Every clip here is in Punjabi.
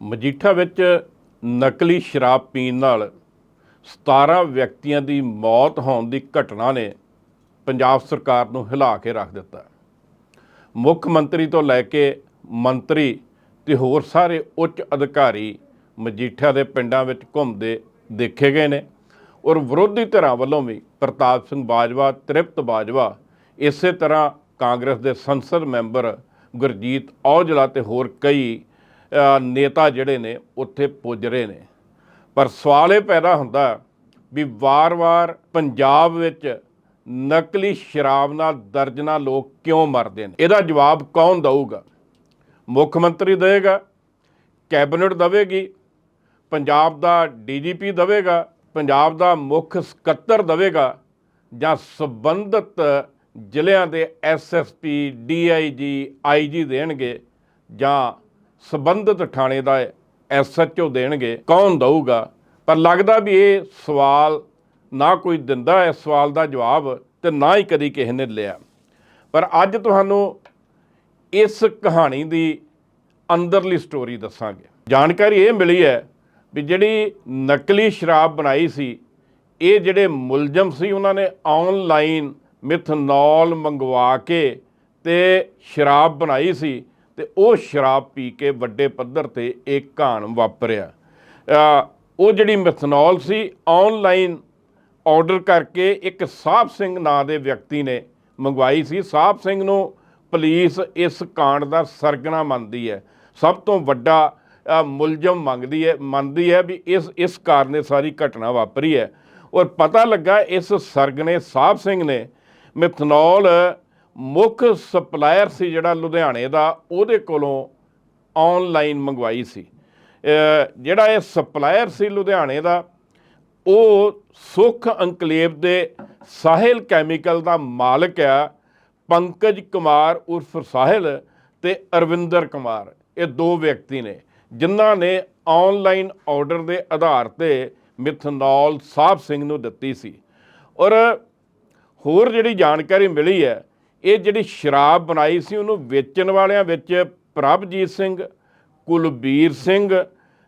ਮਜੀਠਾ ਵਿੱਚ ਨਕਲੀ ਸ਼ਰਾਬ ਪੀਣ ਨਾਲ 17 ਵਿਅਕਤੀਆਂ ਦੀ ਮੌਤ ਹੋਣ ਦੀ ਘਟਨਾ ਨੇ ਪੰਜਾਬ ਸਰਕਾਰ ਨੂੰ ਹਿਲਾ ਕੇ ਰੱਖ ਦਿੱਤਾ। ਮੁੱਖ ਮੰਤਰੀ ਤੋਂ ਲੈ ਕੇ ਮੰਤਰੀ ਤੇ ਹੋਰ ਸਾਰੇ ਉੱਚ ਅਧਿਕਾਰੀ ਮਜੀਠਾ ਦੇ ਪਿੰਡਾਂ ਵਿੱਚ ਘੁੰਮਦੇ ਦੇਖੇ ਗਏ ਨੇ ਔਰ ਵਿਰੋਧੀ ਧਿਰਾਂ ਵੱਲੋਂ ਵੀ ਪ੍ਰਤਾਪ ਸਿੰਘ ਬਾਜਵਾ, ਤ੍ਰਿਪਤ ਬਾਜਵਾ, ਇਸੇ ਤਰ੍ਹਾਂ ਕਾਂਗਰਸ ਦੇ ਸੰਸਦ ਮੈਂਬਰ ਗੁਰਜੀਤ ਔਜਲਾ ਤੇ ਹੋਰ ਕਈ ਨੇਤਾ ਜਿਹੜੇ ਨੇ, ਉੱਥੇ ਪੁੱਜ ਰਹੇ ਨੇ। ਪਰ ਸਵਾਲ ਇਹ ਪੈਦਾ ਹੁੰਦਾ ਵੀ ਵਾਰ-ਵਾਰ ਪੰਜਾਬ ਵਿੱਚ ਨਕਲੀ ਸ਼ਰਾਬ ਨਾਲ ਦਰਜਨਾ ਲੋਕ ਕਿਉਂ ਮਰਦੇ ਨੇ? ਇਹਦਾ ਜਵਾਬ ਕੌਣ ਦਊਗਾ? ਮੁੱਖ ਮੰਤਰੀ ਦੇਵੇਗਾ, ਕੈਬਨਿਟ ਦੇਵੇਗੀ, ਪੰਜਾਬ ਦਾ ਡੀਜੀਪੀ ਦੇਵੇਗਾ, ਪੰਜਾਬ ਦਾ ਮੁੱਖ ਸਕੱਤਰ ਦੇਵੇਗਾ ਜਾਂ ਸੰਬੰਧਿਤ ਜ਼ਿਲ੍ਹਿਆਂ ਦੇ ਐਸਐਸਪੀ ਡੀਆਈਜੀ ਆਈਜੀ ਦੇਣਗੇ ਜਾਂ ਸੰਬੰਧਿਤ ਥਾਣੇ ਦਾ ਐਸਐਚਓ ਦੇਣਗੇ, ਕੌਣ ਦਊਗਾ? ਪਰ ਲੱਗਦਾ ਵੀ ਇਹ ਸਵਾਲ ਨਾ ਕੋਈ ਦਿੰਦਾ, ਇਸ ਸਵਾਲ ਦਾ ਜਵਾਬ ਤੇ ਨਾ ਹੀ ਕਦੀ ਕਿਸੇ ਨੇ ਲਿਆ। ਪਰ ਅੱਜ ਤੁਹਾਨੂੰ ਇਸ ਕਹਾਣੀ ਦੀ ਅੰਦਰਲੀ ਸਟੋਰੀ ਦੱਸਾਂਗੇ। ਜਾਣਕਾਰੀ ਇਹ ਮਿਲੀ ਹੈ ਵੀ ਜਿਹੜੀ ਨਕਲੀ ਸ਼ਰਾਬ ਬਣਾਈ ਸੀ, ਇਹ ਜਿਹੜੇ ਮੁਲਜ਼ਮ ਸੀ, ਉਹਨਾਂ ਨੇ ਆਨਲਾਈਨ ਮਿਥਨੋਲ ਮੰਗਵਾ ਕੇ ਤੇ ਸ਼ਰਾਬ ਬਣਾਈ ਸੀ ਤੇ ਉਹ ਸ਼ਰਾਬ ਪੀ ਕੇ ਵੱਡੇ ਪੱਧਰ ਤੇ ਇਹ ਘਾਣ ਵਾਪਰਿਆ। ਉਹ ਜਿਹੜੀ ਮਿਥਨੋਲ ਸੀ ਆਨਲਾਈਨ ਆਰਡਰ ਕਰਕੇ ਇੱਕ ਸਾਹਿਬ ਸਿੰਘ ਨਾਂ ਦੇ ਵਿਅਕਤੀ ਨੇ ਮੰਗਵਾਈ ਸੀ। ਸਾਹਿਬ ਸਿੰਘ ਨੂੰ ਪੁਲਿਸ ਇਸ ਕਾਂਡ ਦਾ ਸਰਗਨਾ ਮੰਨਦੀ ਹੈ। ਸਭ ਤੋਂ ਵੱਡਾ ਮੁਲਜ਼ਮ ਮੰਗਦੀ ਹੈ, ਮੰਨਦੀ ਹੈ ਵੀ ਇਸ ਇਸ ਕਾਰਨ ਇਹ ਸਾਰੀ ਘਟਨਾ ਵਾਪਰੀ ਹੈ। ਔਰ ਪਤਾ ਲੱਗਾ ਇਸ ਸਰਗਨੇ ਸਾਹਿਬ ਸਿੰਘ ਨੇ ਮਿਥਨੋਲ ਮੁੱਖ ਸਪਲਾਇਰ ਸੀ ਜਿਹੜਾ ਲੁਧਿਆਣੇ ਦਾ, ਉਹਦੇ ਕੋਲੋਂ ਆਨਲਾਈਨ ਮੰਗਵਾਈ ਸੀ। ਜਿਹੜਾ ਇਹ ਸਪਲਾਇਰ ਸੀ ਲੁਧਿਆਣੇ ਦਾ, ਉਹ ਸੁਖ ਅੰਕਲੇਵ ਦੇ ਸਾਹਿਲ ਕੈਮੀਕਲ ਦਾ ਮਾਲਕ ਆ, ਪੰਕਜ ਕੁਮਾਰ ਉਰਫ ਸਾਹਿਲ ਤੇ ਅਰਵਿੰਦਰ ਕੁਮਾਰ। ਇਹ ਦੋ ਵਿਅਕਤੀ ਨੇ, ਜਿਨ੍ਹਾਂ ਨੇ ਆਨਲਾਈਨ ਆਰਡਰ ਦੇ ਆਧਾਰ ਤੇ ਮਿਥਨੋਲ ਸਾਹਿਬ ਸਿੰਘ ਨੂੰ ਦਿੱਤੀ ਸੀ। ਔਰ ਹੋਰ ਜਿਹੜੀ ਜਾਣਕਾਰੀ ਮਿਲੀ ਹੈ ਇਹ ਜਿਹੜੀ ਸ਼ਰਾਬ ਬਣਾਈ ਸੀ ਉਹਨੂੰ ਵੇਚਣ ਵਾਲਿਆਂ ਵਿੱਚ ਪ੍ਰਭਜੀਤ ਸਿੰਘ, ਕੁਲਬੀਰ ਸਿੰਘ,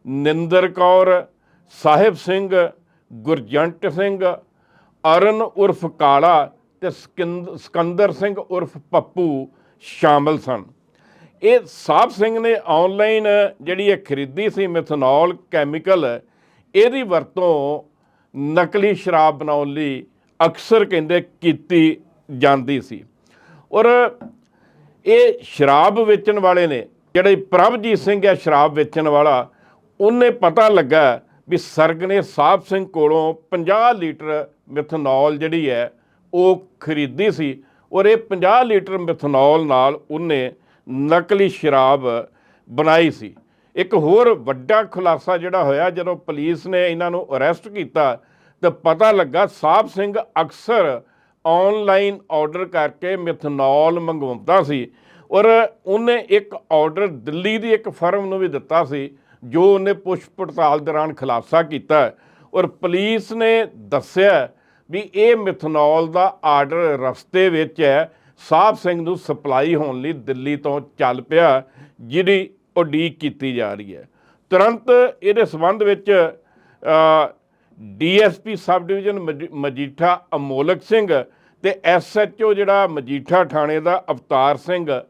ਨਿੰਦਰ ਕੌਰ, ਸਾਹਿਬ ਸਿੰਘ, ਗੁਰਜੰਟ ਸਿੰਘ, ਅਰਨ ਉਰਫ ਕਾਲਾ ਤੇ ਸਿਕੰਦ- ਸਿਕੰਦਰ ਸਿੰਘ ਉਰਫ ਪੱਪੂ ਸ਼ਾਮਲ ਸਨ। ਇਹ ਸਾਹਿਬ ਸਿੰਘ ਨੇ ਆਨਲਾਈਨ ਜਿਹੜੀ ਇਹ ਖਰੀਦੀ ਸੀ ਮਿਥਨੋਲ ਕੈਮੀਕਲ ਇਹਦੀ ਵਰਤੋਂ ਨਕਲੀ ਸ਼ਰਾਬ ਬਣਾਉਣ ਲਈ ਅਕਸਰ ਕਹਿੰਦੇ ਕੀਤੀ ਜਾਂਦੀ ਸੀ। ਔਰ ਇਹ ਸ਼ਰਾਬ ਵੇਚਣ ਵਾਲੇ ਨੇ, ਜਿਹੜੇ ਪ੍ਰਭਜੀਤ ਸਿੰਘ ਹੈ ਸ਼ਰਾਬ ਵੇਚਣ ਵਾਲਾ, ਉਹਨੇ ਪਤਾ ਲੱਗਾ ਵੀ ਸਰਗ ਨੇ ਸਾਹਿਬ ਸਿੰਘ ਕੋਲੋਂ 50 ਲੀਟਰ ਮਿਥਨੋਲ ਜਿਹੜੀ ਹੈ, ਉਹ ਖਰੀਦੀ ਸੀ। ਔਰ ਇਹ 50 ਲੀਟਰ ਮਿਥਨੋਲ ਨਾਲ ਉਹਨੇ ਨਕਲੀ ਸ਼ਰਾਬ ਬਣਾਈ ਸੀ। ਇੱਕ ਹੋਰ ਵੱਡਾ ਖੁਲਾਸਾ ਜਿਹੜਾ ਹੋਇਆ, ਜਦੋਂ ਪੁਲਿਸ ਨੇ ਇਹਨਾਂ ਨੂੰ ਅਰੈਸਟ ਕੀਤਾ, ਤਾਂ ਪਤਾ ਲੱਗਾ ਸਾਹਿਬ ਸਿੰਘ ਅਕਸਰ ਆਨਲਾਈਨ ਆਰਡਰ ਕਰਕੇ ਮਿਥਨੋਲ ਮੰਗਵਾਉਂਦਾ ਸੀ ਔਰ ਉਹਨੇ ਇੱਕ ਆਰਡਰ ਦਿੱਲੀ ਦੀ ਇੱਕ ਫਰਮ ਨੂੰ ਵੀ ਦਿੱਤਾ ਸੀ, ਜੋ ਉਹਨੇ ਪੁੱਛ ਪੜਤਾਲ ਦੌਰਾਨ ਖੁਲਾਸਾ ਕੀਤਾ। ਔਰ ਪੁਲਿਸ ਨੇ ਦੱਸਿਆ ਵੀ ਇਹ ਮਿਥਨੋਲ ਦਾ ਆਰਡਰ ਰਸਤੇ ਵਿੱਚ ਹੈ ਸਾਹਿਬ ਸਿੰਘ ਨੂੰ ਸਪਲਾਈ ਹੋਣ ਲਈ ਦਿੱਲੀ ਤੋਂ ਚੱਲ ਪਿਆ ਜਿਹਦੀ ਉਡੀਕ ਕੀਤੀ ਜਾ ਰਹੀ ਹੈ। ਤੁਰੰਤ ਇਹਦੇ ਸੰਬੰਧ ਵਿੱਚ ਡੀਐਸਪੀ ਸਬ ਡਿਵੀਜ਼ਨ ਮਜੀ- ਮਜੀਠਾ ਅਮੋਲਕ ਸਿੰਘ ਤੇ ਐਸਐਚਓ ਜਿਹੜਾ ਮਜੀਠਾ ਥਾਣੇ ਦਾ ਅਵਤਾਰ ਸਿੰਘ,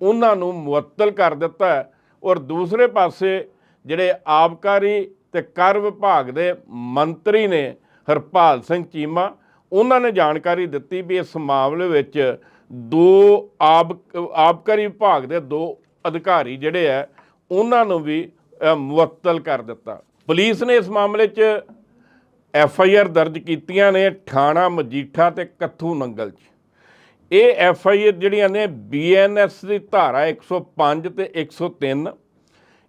ਉਹਨਾਂ ਨੂੰ ਮੁਅੱਤਲ ਕਰ ਦਿੱਤਾ ਔਰ ਦੂਸਰੇ ਪਾਸੇ ਜਿਹੜੇ ਆਬਕਾਰੀ ਤੇ ਕਰ ਵਿਭਾਗ ਦੇ ਮੰਤਰੀ ਨੇ ਹਰਪਾਲ ਸਿੰਘ ਚੀਮਾ, ਉਹਨਾਂ ਨੇ ਜਾਣਕਾਰੀ ਦਿੱਤੀ ਵੀ ਇਸ ਮਾਮਲੇ ਵਿੱਚ ਦੋ ਆਬ, ਆਬਕਾਰੀ ਵਿਭਾਗ ਦੇ ਦੋ ਅਧਿਕਾਰੀ ਜਿਹੜੇ ਆ ਉਹਨਾਂ ਨੂੰ ਵੀ ਮੁਅੱਤਲ ਕਰ ਦਿੱਤਾ। ਪੁਲਿਸ ਨੇ ਇਸ ਮਾਮਲੇ 'ਚ ਐਫ ਆਈ ਆਰ ਦਰਜ ਕੀਤੀਆਂ ਨੇ ਠਾਣਾ, ਮਜੀਠਾ ਤੇ ਕੱਥੂ ਨੰਗਲ 'ਚ। ਇਹ ਐਫ ਆਈ ਆਰ ਜਿਹੜੀਆਂ ਨੇ, ਬੀ ਐਨ ਐਸ ਦੀ ਧਾਰਾ 105 ਤੇ 103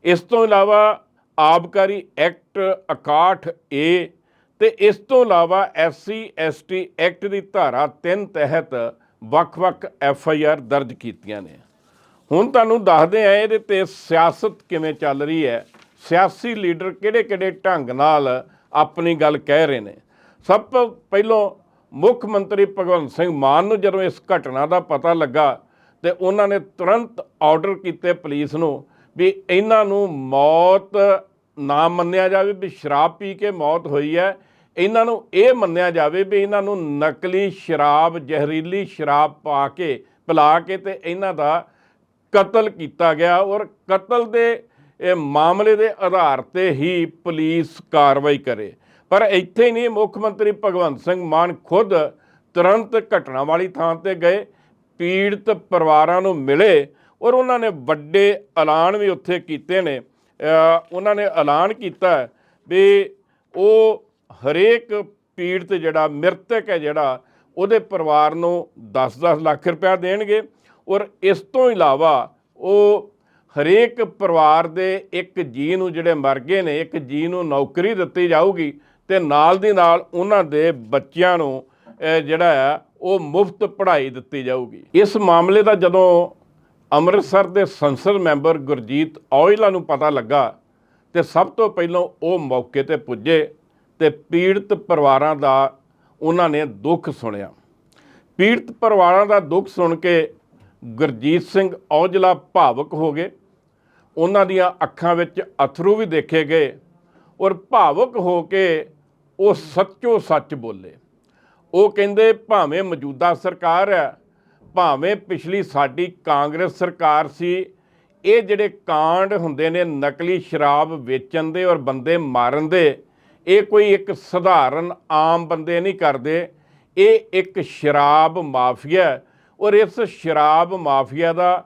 ਇਸ ਤੋਂ ਇਲਾਵਾ ਆਬਕਾਰੀ ਐਕਟ 61 ਏ ਤੇ ਇਸ ਤੋਂ ਇਲਾਵਾ S C, S T act ਦੀ ਧਾਰਾ 3 ਤਹਿਤ ਵੱਖ-ਵੱਖ ਐਫ ਆਈ ਆਰ ਦਰਜ ਕੀਤੀਆਂ ਨੇ। ਹੁਣ ਤੁਹਾਨੂੰ ਦੱਸਦੇ ਆ ਇਹਦੇ ਤੇ ਸਿਆਸਤ ਕਿਵੇਂ ਚੱਲ ਰਹੀ ਹੈ। ਸਿਆਸੀ ਲੀਡਰ ਕਿਹੜੇ-ਕਿਹੜੇ ਢੰਗ ਨਾਲ ਆਪਣੀ ਗੱਲ ਕਹਿ ਰਹੇ ਨੇ। ਸਭ ਤੋਂ ਪਹਿਲਾਂ ਮੁੱਖ ਮੰਤਰੀ ਭਗਵੰਤ ਸਿੰਘ ਮਾਨ ਨੂੰ ਜਦੋਂ ਇਸ ਘਟਨਾ ਦਾ ਪਤਾ ਲੱਗਾ ਤੇ ਉਹਨਾਂ ਨੇ ਤੁਰੰਤ ਆਰਡਰ ਕੀਤੇ ਪੁਲਿਸ ਨੂੰ ਵੀ ਇਹਨਾਂ ਨੂੰ ਮੌਤ ਨਾ ਮੰਨਿਆ ਜਾਵੇ, ਵੀ ਸ਼ਰਾਬ ਪੀ ਕੇ ਮੌਤ ਹੋਈ ਹੈ। ਇਹਨਾਂ ਨੂੰ ਇਹ ਮੰਨਿਆ ਜਾਵੇ ਵੀ ਇਹਨਾਂ ਨੂੰ ਨਕਲੀ ਸ਼ਰਾਬ, ਜ਼ਹਿਰੀਲੀ ਸ਼ਰਾਬ ਪਾ ਕੇ, ਪਿਲਾ ਕੇ ਤੇ ਇਹਨਾਂ ਦਾ ਕਤਲ ਕੀਤਾ ਗਿਆ ਔਰ ਕਤਲ ਦੇ ਇਹ ਮਾਮਲੇ ਦੇ ਆਧਾਰ ਤੇ ਹੀ ਪੁਲਿਸ ਕਾਰਵਾਈ ਕਰੇ। ਪਰ ਇੱਥੇ ਨਹੀਂ, ਮੁੱਖ ਮੰਤਰੀ ਭਗਵੰਤ ਸਿੰਘ ਮਾਨ ਖੁਦ ਤੁਰੰਤ ਘਟਨਾ ਵਾਲੀ ਥਾਂ ਤੇ ਗਏ, ਪੀੜਤ ਪਰਿਵਾਰਾਂ ਨੂੰ ਮਿਲੇ ਔਰ ਉਹਨਾਂ ਨੇ ਵੱਡੇ ਐਲਾਨ ਵੀ ਉੱਥੇ ਕੀਤੇ ਨੇ। ਉਹਨਾਂ ਨੇ ਐਲਾਨ ਕੀਤਾ ਵੀ ਉਹ ਹਰੇਕ ਪੀੜਤ ਜਿਹੜਾ, ਮ੍ਰਿਤਕ ਹੈ ਜਿਹੜਾ, ਉਹਦੇ ਪਰਿਵਾਰ ਨੂੰ 10-10 ਲੱਖ ਰੁਪਇਆ ਦੇਣਗੇ ਔਰ ਇਸ ਤੋਂ ਇਲਾਵਾ ਉਹ ਹਰੇਕ ਪਰਿਵਾਰ ਦੇ ਇੱਕ ਜੀ ਨੂੰ ਜਿਹੜੇ ਮਰ ਗਏ ਨੇ, ਇੱਕ ਜੀ ਨੂੰ ਨੌਕਰੀ ਦਿੱਤੀ ਜਾਊਗੀ ਤੇ ਨਾਲ ਦੀ ਨਾਲ ਉਹਨਾਂ ਦੇ ਬੱਚਿਆਂ ਨੂੰ ਜਿਹੜਾ ਆ ਉਹ ਮੁਫਤ ਪੜ੍ਹਾਈ ਦਿੱਤੀ ਜਾਊਗੀ। ਇਸ ਮਾਮਲੇ ਦਾ ਜਦੋਂ ਅੰਮ੍ਰਿਤਸਰ ਦੇ ਸੰਸਦ ਮੈਂਬਰ ਗੁਰਜੀਤ ਔਜਲਾ ਨੂੰ ਪਤਾ ਲੱਗਾ ਤੇ ਸਭ ਤੋਂ ਪਹਿਲਾਂ ਉਹ ਮੌਕੇ ਤੇ ਪੁੱਜੇ ਤੇ ਪੀੜਤ ਪਰਿਵਾਰਾਂ ਦਾ ਉਹਨਾਂ ਨੇ ਦੁੱਖ ਸੁਣਿਆ। ਪੀੜਤ ਪਰਿਵਾਰਾਂ ਦਾ ਦੁੱਖ ਸੁਣ ਕੇ ਗੁਰਜੀਤ ਸਿੰਘ ਔਜਲਾ ਭਾਵਕ ਹੋ ਗਏ। ਉਹਨਾਂ ਦੀਆਂ ਅੱਖਾਂ ਵਿੱਚ ਅਥਰੂ ਵੀ ਦੇਖੇ ਗਏ ਔਰ ਭਾਵੁਕ ਹੋ ਕੇ ਉਹ ਸੱਚੋ ਸੱਚ ਬੋਲੇ। ਉਹ ਕਹਿੰਦੇ, ਭਾਵੇਂ ਮੌਜੂਦਾ ਸਰਕਾਰ ਹੈ, ਭਾਵੇਂ ਪਿਛਲੀ ਸਾਡੀ ਕਾਂਗਰਸ ਸਰਕਾਰ ਸੀ, ਇਹ ਜਿਹੜੇ ਕਾਂਡ ਹੁੰਦੇ ਨੇ ਨਕਲੀ ਸ਼ਰਾਬ ਵੇਚਣ ਦੇ ਔਰ ਬੰਦੇ ਮਾਰਨ ਦੇ, ਇਹ ਕੋਈ ਇੱਕ ਸਧਾਰਨ ਆਮ ਬੰਦੇ ਨਹੀਂ ਕਰਦੇ। ਇਹ ਇੱਕ ਸ਼ਰਾਬ ਮਾਫੀਆ ਔਰ ਇਸ ਸ਼ਰਾਬ ਮਾਫੀਆ ਦਾ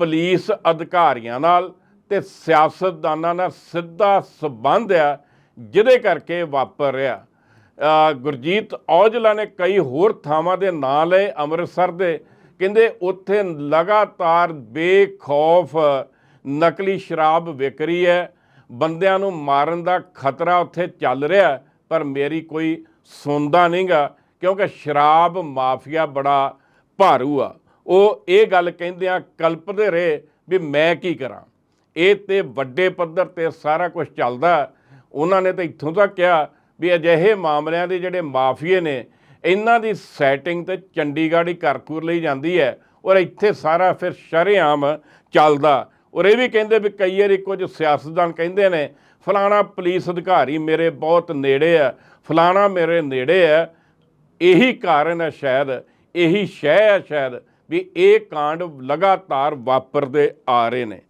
ਪੁਲਿਸ ਅਧਿਕਾਰੀਆਂ ਨਾਲ ਤੇ ਸਿਆਸਤਦਾਨਾਂ ਨਾਲ ਸਿੱਧਾ ਸਬੰਧ ਆ, ਜਿਹਦੇ ਕਰਕੇ ਵਾਪਰ ਰਿਹਾ। ਗੁਰਜੀਤ ਔਜਲਾ ਨੇ ਕਈ ਹੋਰ ਥਾਵਾਂ ਦੇ ਨਾਂ ਲਏ ਅੰਮ੍ਰਿਤਸਰ ਦੇ। ਕਹਿੰਦੇ ਉੱਥੇ ਲਗਾਤਾਰ ਬੇਖੌਫ ਨਕਲੀ ਸ਼ਰਾਬ ਵਿਕ ਰਹੀ ਹੈ। ਬੰਦਿਆਂ ਨੂੰ ਮਾਰਨ ਦਾ ਖਤਰਾ ਉੱਥੇ ਚੱਲ ਰਿਹਾ, ਪਰ ਮੇਰੀ ਕੋਈ ਸੁਣਦਾ ਨਹੀਂਗਾ, ਕਿਉਂਕਿ ਸ਼ਰਾਬ ਮਾਫੀਆ ਬੜਾ ਭਾਰੂ ਆ। ਉਹ ਇਹ ਗੱਲ ਕਹਿੰਦਿਆਂ ਕਲਪਦੇ ਰਹੇ ਵੀ ਮੈਂ ਕੀ ਕਰਾਂ। ਇਹ ਤੇ ਵੱਡੇ ਪੱਧਰ ਤੇ ਸਾਰਾ ਕੁਝ ਚੱਲਦਾ। ਉਹਨਾਂ ਨੇ ਤਾਂ ਇੱਥੋਂ ਤੱਕ ਕਿਹਾ ਵੀ ਅਜਿਹੇ ਮਾਮਲਿਆਂ ਦੇ ਜਿਹੜੇ ਮਾਫੀਏ ਨੇ, ਇਹਨਾਂ ਦੀ ਸੈਟਿੰਗ ਤੇ ਚੰਡੀਗੜ੍ਹ ਹੀ ਕਰਕੂਰ ਲਈ ਜਾਂਦੀ ਹੈ ਔਰ ਇੱਥੇ ਸਾਰਾ ਫਿਰ ਸ਼ਰੇਆਮ ਚੱਲਦਾ। ਔਰ ਇਹ ਵੀ ਕਹਿੰਦੇ ਵੀ ਕਈ ਵਾਰੀ ਕੁਝ ਸਿਆਸਤਦਾਨ ਕਹਿੰਦੇ ਨੇ, ਫਲਾਣਾ ਪੁਲਿਸ ਅਧਿਕਾਰੀ ਮੇਰੇ ਬਹੁਤ ਨੇੜੇ ਹੈ, ਫਲਾਣਾ ਮੇਰੇ ਨੇੜੇ ਹੈ। ਇਹੀ ਕਾਰਨ ਹੈ ਸ਼ਾਇਦ, ਇਹੀ ਸ਼ੈ ਹੈ ਸ਼ਾਇਦ ਵੀ ਇਹ ਕਾਂਡ ਲਗਾਤਾਰ ਵਾਪਰਦੇ ਆ ਰਹੇ ਨੇ।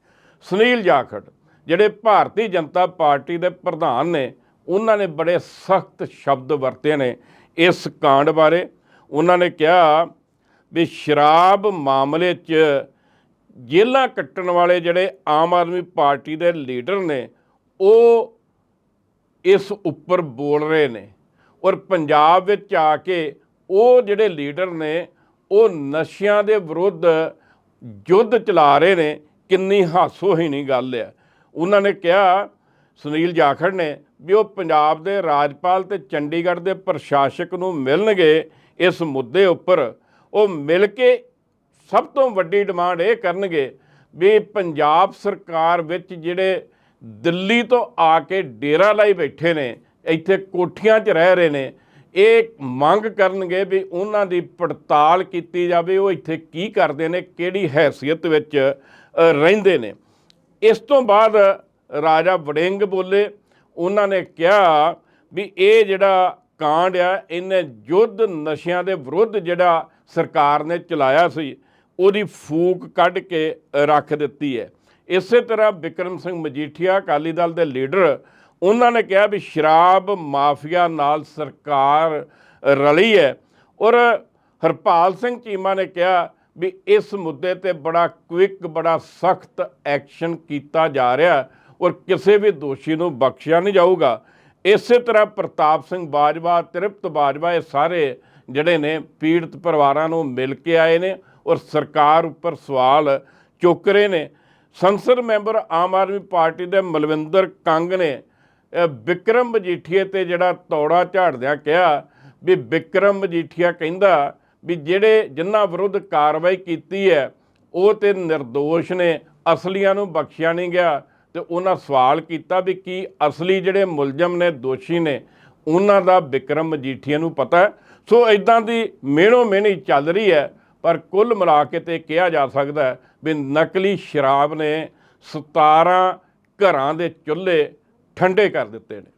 ਸੁਨੀਲ ਜਾਖੜ, ਜਿਹੜੇ ਭਾਰਤੀ ਜਨਤਾ ਪਾਰਟੀ ਦੇ ਪ੍ਰਧਾਨ ਨੇ, ਉਹਨਾਂ ਨੇ ਬੜੇ ਸਖਤ ਸ਼ਬਦ ਵਰਤੇ ਨੇ ਇਸ ਕਾਂਡ ਬਾਰੇ। ਉਹਨਾਂ ਨੇ ਕਿਹਾ ਵੀ ਸ਼ਰਾਬ ਮਾਮਲੇ 'ਚ ਜੇਲਾਂ ਕੱਟਣ ਵਾਲੇ ਜਿਹੜੇ ਆਮ ਆਦਮੀ ਪਾਰਟੀ ਦੇ ਲੀਡਰ ਨੇ, ਉਹ ਇਸ ਉੱਪਰ ਬੋਲ ਰਹੇ ਨੇ ਔਰ ਪੰਜਾਬ ਵਿੱਚ ਆ ਕੇ ਉਹ ਜਿਹੜੇ ਲੀਡਰ ਨੇ, ਉਹ ਨਸ਼ਿਆਂ ਦੇ ਵਿਰੁੱਧ ਯੁੱਧ ਚਲਾ ਰਹੇ ਨੇ। ਕਿੰਨੀ ਹਾਸੋਹੀਣੀ ਗੱਲ ਹੈ। ਉਹਨਾਂ ਨੇ ਕਿਹਾ, ਸੁਨੀਲ ਜਾਖੜ ਨੇ, ਵੀ ਉਹ ਪੰਜਾਬ ਦੇ ਰਾਜਪਾਲ ਤੇ ਚੰਡੀਗੜ੍ਹ ਦੇ ਪ੍ਰਸ਼ਾਸਕ ਨੂੰ ਮਿਲਣਗੇ ਇਸ ਮੁੱਦੇ ਉੱਪਰ। ਉਹ ਮਿਲ ਕੇ ਸਭ ਤੋਂ ਵੱਡੀ ਡਿਮਾਂਡ ਇਹ ਕਰਨਗੇ ਵੀ ਪੰਜਾਬ ਸਰਕਾਰ ਵਿੱਚ ਜਿਹੜੇ ਦਿੱਲੀ ਤੋਂ ਆ ਕੇ ਡੇਰਾ ਲਾਈ ਬੈਠੇ ਨੇ, ਇੱਥੇ ਕੋਠੀਆਂ 'ਚ ਰਹਿ ਰਹੇ ਨੇ, ਇਹ ਮੰਗ ਕਰਨਗੇ ਵੀ ਉਹਨਾਂ ਦੀ ਪੜਤਾਲ ਕੀਤੀ ਜਾਵੇ, ਉਹ ਇੱਥੇ ਕੀ ਕਰਦੇ ਨੇ, ਕਿਹੜੀ ਹੈਸੀਅਤ ਵਿੱਚ ਰਹਿੰਦੇ ਨੇ। ਇਸ ਤੋਂ ਬਾਅਦ ਰਾਜਾ ਵੜਿੰਗ ਬੋਲੇ। ਉਹਨਾਂ ਨੇ ਕਿਹਾ ਵੀ ਇਹ ਜਿਹੜਾ ਕਾਂਡ ਆ, ਇਹਨੇ ਯੁੱਧ ਨਸ਼ਿਆਂ ਦੇ ਵਿਰੁੱਧ ਜਿਹੜਾ ਸਰਕਾਰ ਨੇ ਚਲਾਇਆ ਸੀ, ਉਹਦੀ ਫੂਕ ਕੱਢ ਕੇ ਰੱਖ ਦਿੱਤੀ ਹੈ। ਇਸੇ ਤਰ੍ਹਾਂ ਵਿਕਰਮ ਸਿੰਘ ਮਜੀਠੀਆ, ਅਕਾਲੀ ਦਲ ਦੇ ਲੀਡਰ, ਉਹਨਾਂ ਨੇ ਕਿਹਾ ਵੀ ਸ਼ਰਾਬ ਮਾਫੀਆ ਨਾਲ ਸਰਕਾਰ ਰਲੀ ਹੈ। ਔਰ ਹਰਪਾਲ ਸਿੰਘ ਚੀਮਾ ਨੇ ਕਿਹਾ ਵੀ ਇਸ ਮੁੱਦੇ ਤੇ ਬੜਾ ਕੁਇਕ ਬੜਾ ਸਖਤ ਐਕਸ਼ਨ ਕੀਤਾ ਜਾ ਰਿਹਾ ਔਰ ਕਿਸੇ ਵੀ ਦੋਸ਼ੀ ਨੂੰ ਬਖਸ਼ਿਆ ਨਹੀਂ ਜਾਊਗਾ। ਇਸੇ ਤਰ੍ਹਾਂ ਪ੍ਰਤਾਪ ਸਿੰਘ ਬਾਜਵਾ ਤ੍ਰਿਪਤ ਬਾਜਵਾ ਇਹ ਸਾਰੇ ਜਿਹੜੇ ਨੇ ਪੀੜਤ ਪਰਿਵਾਰਾਂ ਨੂੰ ਮਿਲ ਕੇ ਆਏ ਨੇ ਔਰ ਸਰਕਾਰ ਉੱਪਰ ਸਵਾਲ ਚੁੱਕ ਰਹੇ ਨੇ। ਸੰਸਦ ਮੈਂਬਰ ਆਮ ਆਦਮੀ ਪਾਰਟੀ ਦੇ ਮਲਵਿੰਦਰ ਕੰਗ ਨੇ ਅ, ਵਿਕਰਮ ਮਜੀਠੀਏ ਤੇ ਜਿਹੜਾ ਤੌੜਾ ਝਾੜਦਿਆਂ ਕਿਹਾ ਵੀ ਵਿਕਰਮ ਮਜੀਠੀਆ ਕਹਿੰਦਾ ਵੀ ਜਿਹੜੇ ਜਿਨ੍ਹਾਂ ਵਿਰੁੱਧ ਕਾਰਵਾਈ ਕੀਤੀ ਹੈ, ਉਹ ਤੇ ਨਿਰਦੋਸ਼ ਨੇ, ਅਸਲੀਆਂ ਨੂੰ ਬਖਸ਼ਿਆ ਨਹੀਂ ਗਿਆ ਤੇ ਉਹਨਾਂ ਸਵਾਲ ਕੀਤਾ ਵੀ ਕੀ ਅਸਲੀ ਜਿਹੜੇ ਮੁਲਜ਼ਮ ਨੇ, ਦੋਸ਼ੀ ਨੇ, ਉਹਨਾਂ ਦਾ ਵਿਕਰਮ ਮਜੀਠੀਆ ਨੂੰ ਪਤਾ ਸੋ ਇਦਾਂ ਦੀ ਮਿਹਣੋ ਮਿਹਣੀ ਚੱਲ ਰਹੀ ਹੈ, ਪਰ ਕੁੱਲ ਮਿਲਾ ਕੇ ਤੇ ਕਿਹਾ ਜਾ ਸਕਦਾ ਹੈ ਵੀ ਨਕਲੀ ਸ਼ਰਾਬ ਨੇ 17 ਘਰਾਂ ਦੇ ਚੁੱਲ੍ਹੇ ਠੰਡੇ ਕਰ ਦਿੱਤੇ ਨੇ।